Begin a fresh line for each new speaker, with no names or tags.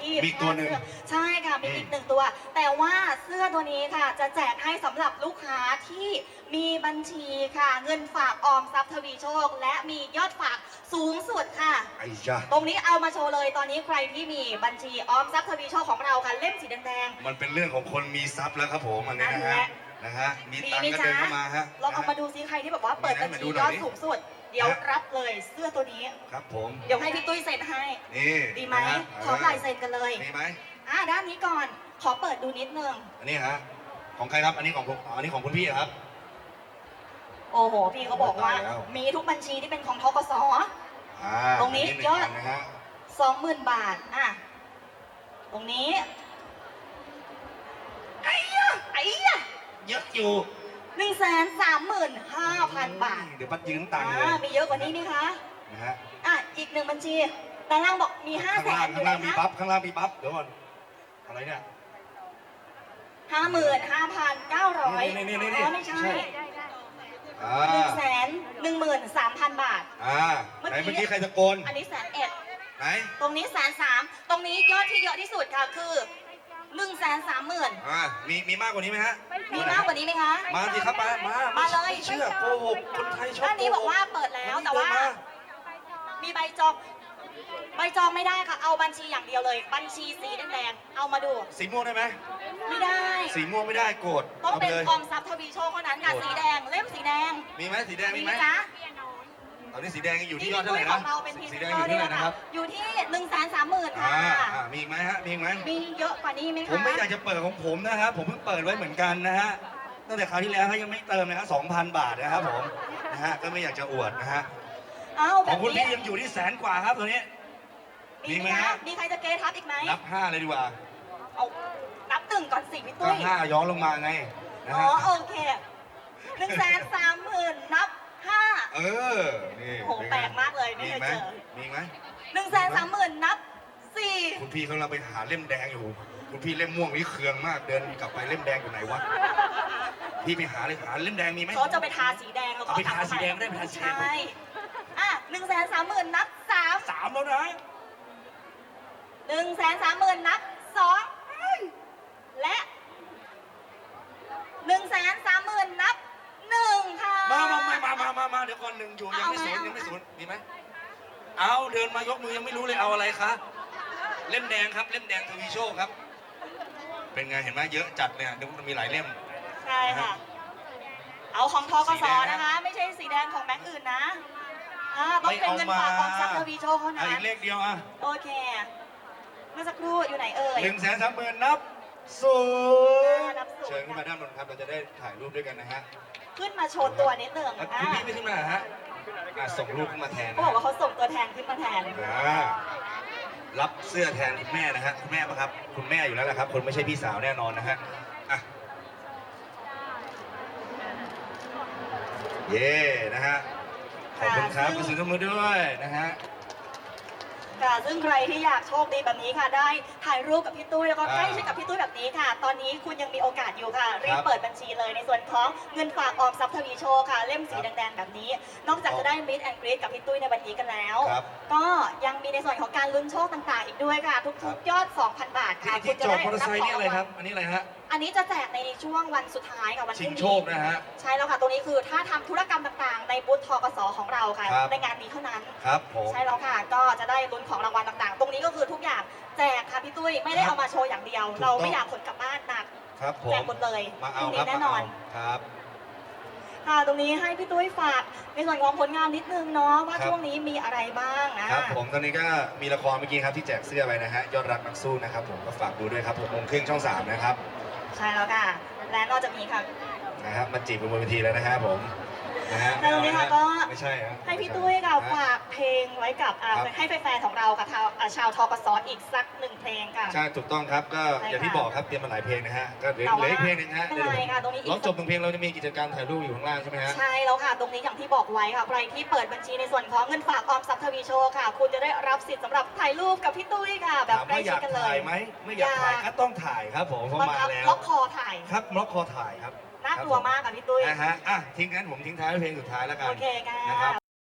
ที่
มีอีกตัวหนึ่ง
เสื้อใช่ค่ะมี
อืม
อีกหนึ่งตัว แต่ว่าเสื้อตัวนี้ค่ะ จะแจกให้สำหรับลูกค้าที่มีบัญชีค่ะ เงินฝากออมทรัพย์ทวีโชค และมียอดฝากสูงสุดค่ะ
ไอ้จ้า
ตรงนี้เอามาโชว์เลยตอนนี้ใครที่มีบัญชีออมทรัพย์ทวีโชคของเราค่ะเล่มสีแดง
มันเป็นเรื่องของคนมีทรัพย์แล้วครับผมอันนี้นะ
นั่น
ฮะ
แหละ
นะฮะมี
ๆมี
ตัง
ไหม
ค์ก็
จ๊ะ
เดินเข้ามาฮะ
ลองเอา
นะ
มา
ฮะ
ดูซิใครที่แบบว่าเปิดบัญ
มา
ชี
ดูห
ย
น่
อ
อย
ด
ดิ
สูงสุด เดี๋ยว
ฮะ
รับเลยเสื้อตัวนี้
ครับผม
เดี๋ยวให้พี่ตุ้ยเซ็นให้
นี่
ดีไหม
นะฮะ
ขอลายเซ็นกันเลย
มีไหม
อ่าด้านนี้ก่อนขอเปิดดูนิดนึง
อันนี้ฮะของใครครับ อันนี้ของผมอ๋ออันนี้ของคุณพี่ครับ
โอ้โห พี่เขาบอกว่า
ตายแล้ว
มีทุกบัญชีที่เป็นของทกส
อ่า
ตรงนี้
หง
ยอด
นนะฮะ
สองหมื่นบาท อะ ตรงนี้ไอ้ยะไอ้ยะ
เยอะอยู่
ห นึ่งแสนสามหมื่นห้าพันบาท
เดี๋ยวปัดยืมตังค์เลย
อ่ามีเยอะกว่านี้ไหมคะ
นะฮะ
อะอีกหนึ่งบัญชีด้านล่างบอกมีห้า
ข้าง
แส
ล่าง
นอ
ข้าง
ยู่
ล่างมี
นะ
บัฟข้างล่างมีบัฟเดี๋ยวก่อนอะไรเนี่ย
ห้าหมื่นห้าพันเก้าร้อย
นี่นี่นี่นี่
อ๋อไม่ใช่
ใช่อ่า
หนึ่งแสนหนึ่งหมื่นสามพันบาท
อ่า
เมื่อ
ไหน
กี้
เมื่อกี้ใครตะโกน
อันนี้แสนเอ็ด
ไหน
ตรงนี้แสนสามตรงนี้ยอดที่เยอะที่สุดค่ะคือ หนึ่งแสนสามหมื่น
อ่ามีมีมากกว่านี้ไหมฮะ
มีมากกว่านี้ไหมคะ
มาสิครับมา มา
มาเลย
ไเชื่อโกหกคนไทยชอบ
ด้านนี้
โห
บอกว่าเปิดแล้วแต่ว่า
เดินม
มีใบจองใบจองไม่ได้ค่ะ เอาบัญชีอย่างเดียวเลย บัญชีสีแดงๆเอามาดู
สีม่วงได้ไหม
ไม่ได้
สีม่วงไม่ได้โกรธ
ต้อง
เอาไป
เป็น
เลย
ออมทรัพย์ทวีโชคเท่านั้นค่ะ
โอ้
สีแดง เล่มสีแดง
มีไหมสีแดง
มี
มี
ไห
ไห
ม
ม
จ๊ะ
ตอนนี้สีแดงอยู่ที่
ที่
ยอดเท่าไหร่
ข
นะ
องเราเป็นพรี
สี
เซ
แด
น
ง
เต
อ
อยู่ร์
ที่
นี่
เท่าไหร่
แหละ
นะค
ค่ะ
รับ
อยู่ที่หนึ่งแสนสามหมื่น
อ่า
ค่ะ
อ่ามีอีกไหมฮะมีอีกไหม
มีเยอะกว่านี้ไหมคะ
ผมไม่อยากจะเปิดของผมนะครับ ผมเพิ่งเปิดไว้เหมือนกันนะฮะ ตั้งแต่คราวที่แล้วฮะยังไม่เติมนะครับ2,000บาทนะครับผม นะฮะ ก็ไม่อยากจะอวดนะฮะ
เอ้า
ข
แบ
อง
บ
คุณ
นี้
พี่ยังอยู่ที่แสนกว่าครับตัวนี้
มีไหม
มีไหม
คะ
ฮะ
มีใครจะเกทับอีกไหม
นับห้าเลยดีกว่า
เอานับหนึ่งก่อนสิพี่
ก็
ตุ้ย
ห้าย้อนลงมาไงนะ
อ๋อ
ฮะ
โอเคหนึ่งแสนสามหมื่นนับ ห้า
เออ นี่
โห
เป็นไง
แปลกมากเลยไม่
มี
เคย
ไหม
เจอ
มีไหม
หนึ่งแสนสามหมื่นนับสี่
คุณพี่เขาเราไปหาเล่มแดงอยู่ คุณพี่เล่มม่วงนี่เคืองมาก เดินกลับไปเล่มแดงอยู่ไหนวะ พี่ไปหาเลยหาเล่มแดงมีไหม
เขาจะไปทาสีแดงแล้วก็
เอาไปทา
ทำ
สีแดงไม่ได้ไปทาสีแดง
ใช่อะหนึ่งแสนสามหมื่นนับสาม
สามแล้วนะ
หนึ่งแสนสามหมื่นนับสองและหนึ่งแสนสามหมื่นนับหนึ่งค่ะ
มามา มามามามามาเดี๋ยวก่อนหนึ่งอยู่ยังไม่สน
เอาไหม
ยังไม่สนมีไหมเอาเดินมายกมือยังไม่รู้เลยเอาอะไรคะเล่มแดงครับ เล่มแดงทวีโชคครับ เป็นไงเห็นไหมเยอะจัดเนี่ยเดี๋ยวมันมีหลายเล่ม
ใช่ค่ะ เอาของทก
สี
ส
แดงนะ
นะคะ ไม่ใช่สีแดงของแบงก์อื่นนะอ่าต้องเป็นเงินฝากของซับทวีโชคเท่า
เอา
นั้
อี
น
กเลขเดียวอะ
โอเคเมื่อสักครู่อยู่ไหนเอ่ย
หนึ่งแสนสามหมื่นนับ ศูนย์
นับศูนย์
เชิญขึ้นมาด้านบนครับเราจะได้ถ่ายรูปด้วยกันนะฮะ
ขึ้นมาโชว์ตัวนิดหนึ่ง
อะ
อ่า
คุณพี่ไม่ขึ้นมาเหรอฮะอะส่งรูปขึ้นมาแทน
เขา
นะ
บอกว่าเขาส่งตัวแทนขึ้นมาแทน
อ่ารับเสื้อแทนคุณแม่นะฮะคุณแม่ปะครับ คุณแม่อยู่แล้วแหละครับ คนไม่ใช่พี่สาวแน่นอนนะฮะอะเย่นะฮะขอบคุณครับ
ค่ะ
คุณสุนทรมือด้วยนะฮะ
ค่ะ ซึ่งใครที่อยากโชคดีแบบนี้ค่ะ ได้ถ่ายรูปกับพี่ตุ้ยแล้วก็
อ่า
ใกล้ชิดกับพี่ตุ้ยแบบนี้ค่ะ ตอนนี้คุณยังมีโอกาสอยู่ค่ะ รี
ครับบ
เปิดบัญชีเลยในส่วนของเงินฝากออมทรัพย์ทวีโชคค่ะ เล่มสี
ครับ
แดงๆแบบนี้ นอกจากจะได้มิดแอนกรีดกับพี่ตุ้ยในวันนี้กันแล้ว
ครับ
ก็ยังมีในส่วนของการลุ้นโชคต่างๆ อีกด้วยค่ะ
ครั
ทุก
บ
ๆยอด 2,000 บาท
ที่
ค่ะ
ที่จอดมอเตอร์ไซค์นี่อะไรครับ
ขงางวัล
อันนี้อะไรฮะ
อันนี้จะแจกในช่วงวันสุดท้ายค่ะวันพ
ชิ
รุ่
ง
ง
โช
นี้
คนะฮะ
ใช่แล้วค่ะ ตรงนี้คือถ้าทำธุรกรรมต่างๆ ในบูธทกสของเราค่ะ
ครับ
ในงานนี้เท่านั้น
ครับผม
ใช่แล้วค่ะ ก็จะได้ลุ้นของรางวัลต่างๆ ตรงนี้ก็คือทุกอย่างแจกค่ะพี่ตุ้ย ไม่ได้
ครับ
เอามาโชว์อย่างเดียว
ถูกต้อง
เราไม่อยากขนกลับบ้านหนัก
ครับผ
แจ
ม
กหมดเลย
มา
พ
เอา
รุ่ง
ครั
นี้
บ
แน่
มาน
อ
เอา
น
ครับ
ค่ะ ตรงนี้ให้พี่ตุ้ยฝากในส่วนของผลงานนิดนึงเนาะว่า
ครับ
ช่วงนี้มีอะไรบ้างนะ ครับ
ผมตอนนี้ก็มีละครเมื่อกี้ครับที่แจกเสื้อไปนะฮะยอดรักนักสู้นะครับผมก็ฝากดูด้วยครับหกโมงครึ่งช่องสามนะครับ
ใช่แล้วค่ะ และนอกจากนี้ค่ะ
นะครับมาจีบบนเวทีแล้วนะครับผม นะฮะ
แล้ววันนี้ค่ะก็
ไม่ใช่ฮะ
ให้พี่ตุ้ยค่ะ
ฮะ
ฝากเพลงไว้กับอ่า
ครับ
ให้แฟนๆของเราค่ะชาวอ่าชาวทกสอีกสักหนึ่งเพลงค่ะ
ใช่ถูกต้องครับก็
ใช่
อย่างที่
ค่ะ
บอกครับเตรียมมาหลายเพลงนะฮะก็เหลือ
แต่
เหลื
ว่า
ออีกเพลงหนึงฮะ
ไม่เป็นไรค่ะตรงนี้อีก
ร้องจบหนึ่งเพลงเราจะมีกิจกรรมถ่ายรูปอยู่ข้างล่างใช่ไหมฮะ
ใช่แล้วค่ะ ตรงนี้อย่างที่บอกไว้ค่ะใครที่เปิดบัญชีในส่วนของเงินฝากออมทรัพย์ทวีโชคค่ะ คุณจะได้รับสิทธิ์สำหรับถ่ายรูปกับพี่ตุ้ยค่ะ แบบ
ถาม
ใกล้
ว่าอ
ชิด
ยาก
กันเล
ถ่าย
ย
ไหมไม่อยากถ่าย
อยาก
ก็ต้องถ่ายครับผมเพราะ
บัง
มา
คับ
แล้ว
ล็อกคอถ่าย
ครับล็อกคอถ่ายครับ
น่ากลัวมากค่ะพี่ตุ้ย
นะฮะอะทิ้งงั้นผมทิ้งท้ายด้วยเพลงสุดท้ายแล้วกัน
โอเคค่ะ
นะครับ